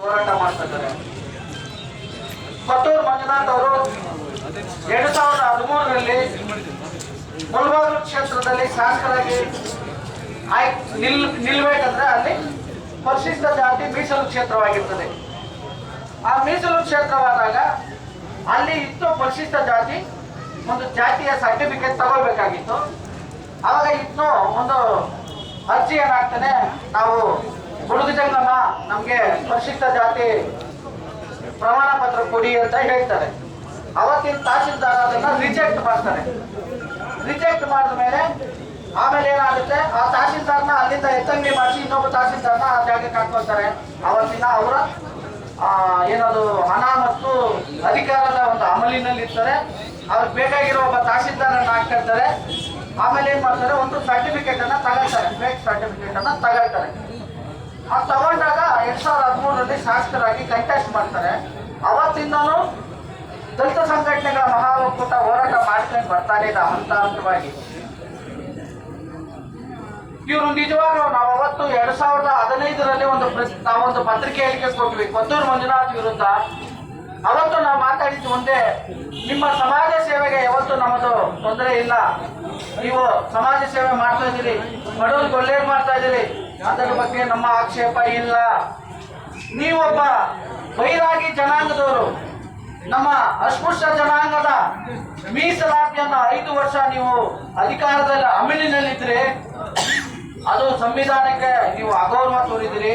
ಹೋರಾಟ ಮಾಡ್ತಾ ಇದ್ದಾರೆ ಕೊತ್ತೂರು ಮಂಜುನಾಥ್ ಅವರು ಎರಡ್ ಸಾವಿರದ ಹದಿಮೂರರಲ್ಲಿ ಮುಳಬಾಗಿಲು ಕ್ಷೇತ್ರದಲ್ಲಿ ಶಾಸಕರಾಗಿ ನಿಲ್ ನಿಲ್ಬೇಕಂದ್ರೆ ಅಲ್ಲಿ ಪರಿಶಿಷ್ಟ ಜಾತಿ ಮೀಸಲು ಕ್ಷೇತ್ರವಾಗಿರ್ತದೆ. ಆ ಮೀಸಲು ಕ್ಷೇತ್ರವಾದಾಗ ಅಲ್ಲಿ ಇತ್ತು ಪರಿಶಿಷ್ಟ ಜಾತಿ, ಒಂದು ಜಾತಿಯ ಸರ್ಟಿಫಿಕೇಟ್ ತಗೋಬೇಕಾಗಿತ್ತು. ಅವಾಗ ಇತ್ತು ಒಂದು ಅರ್ಜಿ ಏನಾಗ್ತಾನೆ ನಾವು ಹುಡುಗ ಜಂಗಮ ನಮಗೆ ಪರಿಶಿಷ್ಟ ಜಾತಿ ಪ್ರಮಾಣ ಪತ್ರ ಕೊಡಿ ಅಂತ ಹೇಳ್ತಾರೆ. ಅವತ್ತಿನ ತಹಸೀಲ್ದಾರ್ ಅದನ್ನ ರಿಜೆಕ್ಟ್ ಮಾಡ್ತಾರೆ. ರಿಜೆಕ್ಟ್ ಮಾಡಿದ ಮೇಲೆ ಆಮೇಲೆ ಏನಾಗುತ್ತೆ? ಆ ತಹಶೀಲ್ದಾರ್ನ ಅಲ್ಲಿಂದ ಎತ್ತಂಗಿ ಮಾಡಿಸಿ ಇನ್ನೊಬ್ಬ ತಹಸೀಲ್ದಾರನ ಆ ಜಾಗಕ್ಕೆ ಹಾಕೊಳ್ತಾರೆ ಅವತ್ತಿನ ಅವರ ಏನದು, ಹಣ ಮತ್ತು ಅಧಿಕಾರದ ಒಂದು ಅಮಲಿನಲ್ಲಿ ಇರ್ತಾರೆ ಅವ್ರಿಗೆ ಬೇಕಾಗಿರೋ ಒಬ್ಬ ತಹಸೀಲ್ದಾರನ್ನ ಹಾಕಿರ್ತಾರೆ ಆಮೇಲೆ ಏನ್ ಮಾಡ್ತಾರೆ? ಒಂದು ಸರ್ಟಿಫಿಕೇಟ್ ಅನ್ನ ತಗೊಳ್ತಾರೆ. ಫೇಕ್ ಸರ್ಟಿಫಿಕೇಟ್ ಅನ್ನ ತಗೊಳ್ತಾರೆ. ಅದು ತಗೊಂಡಾಗ ಎರಡ್ ಸಾವಿರದ ಹದಿಮೂರರಲ್ಲಿ ಶಾಸಕರಾಗಿ ಕಂಟೆಸ್ಟ್ ಮಾಡ್ತಾರೆ. ಅವತ್ತಿಂದನೂ ದಲಿತ ಸಂಘಟನೆಗಳ ಮಹಾ ಒಕ್ಕೂಟ ಹೋರಾಟ ಮಾಡ್ಕೊಂಡು ಬರ್ತಾನೆ ಇದೆ ಹಂತ ಹಂತವಾಗಿ ಇವರು ನಿಜವಾಗ್ಲೂ ನಾವು ಅವತ್ತು ಎರಡ್ ಸಾವಿರದ ಹದಿನೈದರಲ್ಲಿ ಒಂದು ನಾವೊಂದು ಪತ್ರಿಕೆ ಹೇಳಿಕೆ ಕೊಟ್ವಿ ಕೊತ್ತೂರು ಮಂಜುನಾಥ್ ವಿರುದ್ಧ. ಅವತ್ತು ನಾವು ಮಾತಾಡಿದ್ದು ಒಂದೇ, ನಿಮ್ಮ ಸಮಾಜ ಸೇವೆಗೆ ಯಾವತ್ತು ನಮ್ಮದು ತೊಂದರೆ ಇಲ್ಲ. ನೀವು ಸಮಾಜ ಸೇವೆ ಮಾಡ್ತಾ ಇದ್ದೀರಿ ಬಡವರಿಗೆ ಒಳ್ಳೇದು ಮಾಡ್ತಾ ಇದ್ದೀರಿ. ಅದರ ಬಗ್ಗೆ ನಮ್ಮ ಆಕ್ಷೇಪ ಇಲ್ಲ. ನೀವೊಬ್ಬ ಬೈರಾಗಿ ಜನಾಂಗದವರು, ನಮ್ಮ ಅಸ್ಪೃಶ್ಯ ಜನಾಂಗದ ಮೀಸಲಾತಿಯನ್ನ ಐದು ವರ್ಷ ನೀವು ಅಧಿಕಾರದಲ್ಲಿ ಅಮಿಲಿನಲ್ಲಿದ್ರೆ. ಅದು ಸಂವಿಧಾನಕ್ಕೆ ನೀವು ಅಗೌರವ ತೋರಿದಿರಿ.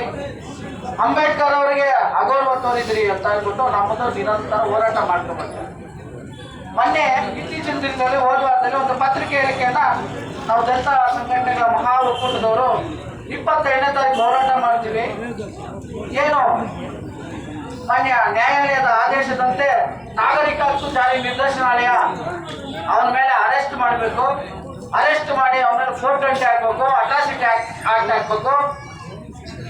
ಅಂಬೇಡ್ಕರ್ ಅವರಿಗೆ ಅಗೌರವ ತೋರಿದಿರಿ ಅಂತ ಹೇಳ್ಬಿಟ್ಟು ನಮ್ಮದು ನಿರಂತರ ಹೋರಾಟ ಮಾಡ್ಕೊಂಡ್ಬರ್ತಾರೆ ಮೊನ್ನೆ ಇತ್ತೀಚಿನ ದಿನದಲ್ಲಿ ಹೋದ ಒಂದು ಪತ್ರಿಕೆ ಹೇಳಿಕೆಯನ್ನ ನಾವು ದಲಿತ ಸಂಘಟನೆಗಳ ಮಹಾ ಒಕ್ಕೂಟದವರು ಇಪ್ಪತ್ತೆರಡನೇ ತಾರೀಕು ಹೋರಾಟ ಮಾಡ್ತೀವಿ. ಏನು? ಮಾನ್ಯ ನ್ಯಾಯಾಲಯದ ಆದೇಶದಂತೆ ನಾಗರಿಕ ಹಕ್ಕು ಜಾರಿ ನಿರ್ದೇಶನಾಲಯ ಅವನ ಮೇಲೆ ಅರೆಸ್ಟ್ ಮಾಡಬೇಕು. ಅರೆಸ್ಟ್ ಮಾಡಿ ಅವನ ಮೇಲೆ ಫೋರ್ ಟ್ವೆಂಟಿ ಹಾಕ್ಬೇಕು, ಅಟ್ರಾಸಿಟಿ ಆಕ್ಟ್ ಹಾಕ್ಬೇಕು.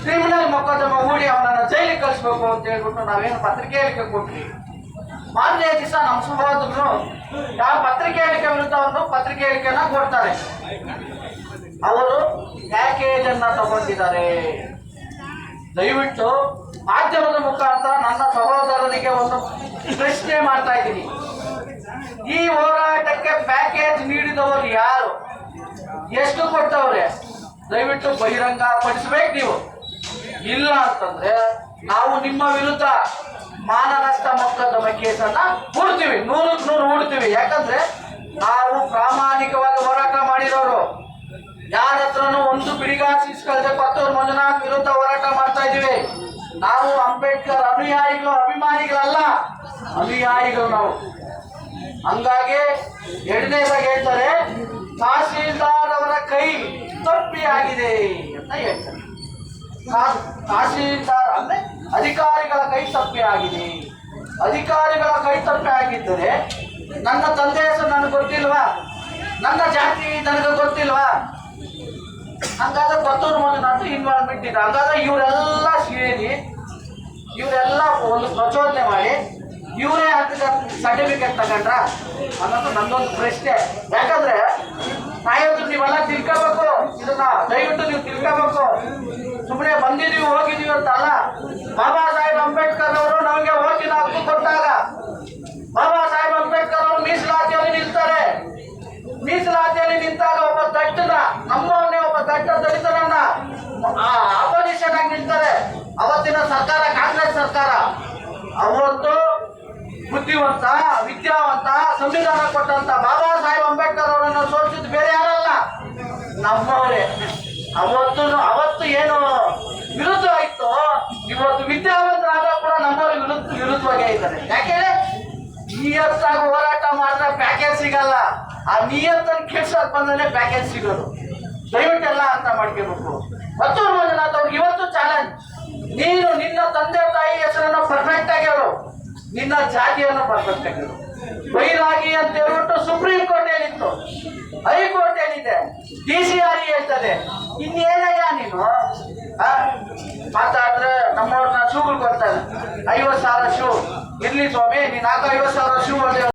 ಕ್ರಿಮಿನಲ್ ಮೊಕದ್ದಮ ಹೂಡಿ ಅವನನ್ನು ಜೈಲಿಗೆ ಕಳಿಸ್ಬೇಕು ಅಂತ ಹೇಳ್ಬಿಟ್ಟು ನಾವೇನು ಪತ್ರಿಕೆ ಹೇಳಿಕೆ ಕೊಟ್ವಿ. ಮಾರನೇ ದಿವಸ ನಮ್ಮ ಸಹೋದರರು ಯಾವ ಪತ್ರಿಕೆ ಹೇಳಿಕೆ ವಿರುದ್ಧ ಅವರು ಪತ್ರಿಕೆ ಹೇಳಿಕೆಯನ್ನು ಕೊಡ್ತಾರೆ. ಅವರು ಅನ್ನ ತಗೊಂಡಿದ್ದಾರೆ. ದಯವಿಟ್ಟು ಮಾಧ್ಯಮದ ಮುಖಾಂತರ ನನ್ನ ಸಹೋದರರಿಗೆ ಒಂದು ಪ್ರಶ್ನೆ ಮಾಡ್ತಾ ಇದ್ದೀನಿ. ಈ ಹೋರಾಟಕ್ಕೆ ಪ್ಯಾಕೇಜ್ ನೀಡಿದವರು ಯಾರು? ಎಷ್ಟು ಕೊಟ್ಟವ್ರೆ? ದಯವಿಟ್ಟು ಬಹಿರಂಗ ಪಡಿಸ್ಬೇಕು ನೀವು. ಇಲ್ಲ ಅಂತಂದ್ರೆ ನಾವು ನಿಮ್ಮ ವಿರುದ್ಧ ಮಾನನಷ್ಟ ಮೊಕದ್ದಮ ಕೇಸನ್ನ ಹೂಡ್ತೀವಿ. ನೂರಕ್ಕೆ ನೂರು ಹೂಡ್ತೀವಿ. ಯಾಕಂದ್ರೆ ನಾವು ಪ್ರಾಮಾಣಿಕವಾಗಿ ಯಾರ ಹತ್ರನೂ ಒಂದು ಬಿಡಿಗಾಸಿ ಇಸ್ಕಲ್ದೆ ಪತ್ತೂರು ಮಂಜುನಾಥ್ ವಿರುದ್ಧ ಹೋರಾಟ ಮಾಡ್ತಾ ಇದೀವಿ ನಾವು ಅಂಬೇಡ್ಕರ್ ಅನುಯಾಯಿಗಳು, ಅಭಿಮಾನಿಗಳಲ್ಲ. ಅನುಯಾಯಿಗಳು ನಾವು. ಹಂಗಾಗಿ ಎರಡನೇದಾಗಿ ಹೇಳ್ತಾರೆ ತಹಸೀಲ್ದಾರ್ ಅವರ ಕೈ ತಪ್ಪಿ ಆಗಿದೆ ಅಂತ ಹೇಳ್ತಾರೆ. ತಹಸ್- ತಹಸೀಲ್ದಾರ್ ಅಂದ್ರೆ ಅಧಿಕಾರಿಗಳ ಕೈ ತಪ್ಪಿ ಆಗಿದೆ. ಅಧಿಕಾರಿಗಳ ಕೈ ತಪ್ಪಿ ಆಗಿದ್ದರೆ ನನ್ನ ತಂದೆ ಹೆಸರು ನನಗೆ ಗೊತ್ತಿಲ್ವಾ? ನನ್ನ ಜಾತಿ ನನಗೆ ಗೊತ್ತಿಲ್ವಾ? ಹಂಗಾದ್ರೆ ಕೊತ್ತೂರು ಮಂಜುನಾಥ್ ಇನ್ವಾಲ್ವ್ಮೆಂಟ್ ಇದೆ ಹಂಗಾದ್ರೆ ಇವರೆಲ್ಲ ಸೇರಿ, ಇವರೆಲ್ಲ ಒಂದು ಪ್ರಚೋದನೆ ಮಾಡಿ, ಇವರೇ ಹಾಕಿದ ಸರ್ಟಿಫಿಕೇಟ್ ತಗೊಂಡ್ರ? ಅನ್ನೋದು ನಂದೊಂದು ಪ್ರಶ್ನೆ. ಯಾಕಂದ್ರೆ ನಾಯಕರು ನೀವೆಲ್ಲ ತಿಳ್ಕೋಬೇಕು. ಇದನ್ನ ದಯವಿಟ್ಟು ನೀವು ತಿಳ್ಕೋಬೇಕು. ಸುಮ್ಮನೆ ಬಂದಿದೀವಿ ಹೋಗಿದೀವಿ ಅಂತ ಅಲ್ಲ ಬಾಬಾ ಸಾಹೇಬ್ ಅಂಬೇಡ್ಕರ್ ಅವರು ನಮಗೆ ಓಟಿನ ಹಕ್ಕು ಕೊಟ್ಟಾಗ ಬಾಬಾ ಸಾಹೇಬ್ ಅಂಬೇಡ್ಕರ್ ಅವರು ಮೀಸಲಾತಿಯಲ್ಲಿ ನಿಲ್ತಾರೆ ಮೀಸಲಾತಿಯಲ್ಲಿ ನಿಂತಾಗ ಒಬ್ಬ ದಟ್ಟನ ನಮ್ಮವನ್ನೇ ಒಬ್ಬ ದಟ್ಟ ದಲಿತನನ್ನ ಅಪೋಸಿಷನ್ ಆಗಿ ನಿಲ್ತಾರೆ ಅವತ್ತಿನ ಸರ್ಕಾರ ಕಾಂಗ್ರೆಸ್ ಸರ್ಕಾರ ಅವತ್ತು ಬುದ್ಧಿವಂತ, ವಿದ್ಯಾವಂತ, ಸಂವಿಧಾನ ಕೊಟ್ಟಂತ ಬಾಬಾ ಸಾಹೇಬ್ ಅಂಬೇಡ್ಕರ್ ಅವರನ್ನು ಸೋಲಿಸಿದ್ದು ಬೇರೆ ಯಾರಲ್ಲ? ನಮ್ಮವರೇ. ಅವತ್ತು ಅವತ್ತು ಏನು ವಿರುದ್ಧ ಆಯ್ತು ಇವತ್ತು ವಿದ್ಯಾವಂತರಾದ ಕೂಡ ನಮ್ಮವರು ವಿರುದ್ಧ, ವಿರುದ್ಧವಾಗೇ ಇದ್ದಾರೆ. ಯಾಕೆಂದ್ರೆ ನಿಯತ್ತಾಗಿ ಹೋರಾಟ ಮಾಡಿದ್ರೆ ಪ್ಯಾಕೇಜ್ ಸಿಗಲ್ಲ. ಆ ನಿಯತ್ತನ್ನು ಕೆಡ್ಸೋಕ್ ಬಂದ್ರೆ ಪ್ಯಾಕೇಜ್ ಸಿಗೋದು. ದಯವಿಟ್ಟು ಎಲ್ಲ ಅರ್ಥ ಮಾಡ್ಕೋಬೇಕು. ಮತ್ತೊಂದು ಮಂಜುನಾಥ್ ಇವತ್ತು ಚಾಲೆಂಜ್ ನೀನು ನಿನ್ನ ತಂದೆ ತಾಯಿ ಹೆಸರನ್ನು ಪರ್ಫೆಕ್ಟ್ ಆಗಿ ಹೇಳು ನಿನ್ನ ಜಾತಿಯನ್ನು ಪರ್ಫೆಕ್ಟ್ ಆಗಿ ಬೈರಾಗಿ ಅಂತ ಹೇಳ್ಬಿಟ್ಟು ಸುಪ್ರೀಂ ಕೋರ್ಟ್ ಹೇಳಿತ್ತು ಹೈಕೋರ್ಟ್ ಹೇಳಿದೆ ಡಿ ಸಿ ಆರ್ ಹೇಳ್ತದೆ. ಇನ್ನೇನಯ್ಯ ನೀನು? ಮಾತಾಡ್ರೆ ನಮ್ಮವ್ರನ್ನ ಶೂಗಳು ಕೊಡ್ತಾರೆ. ಐವತ್ತು ಸಾವಿರ ಶೂ. ಇರ್ಲಿ ಸ್ವಾಮಿ, ನೀನ್ ಹಾಕೋ ಐವತ್ತು ಸಾವಿರ ಶೂ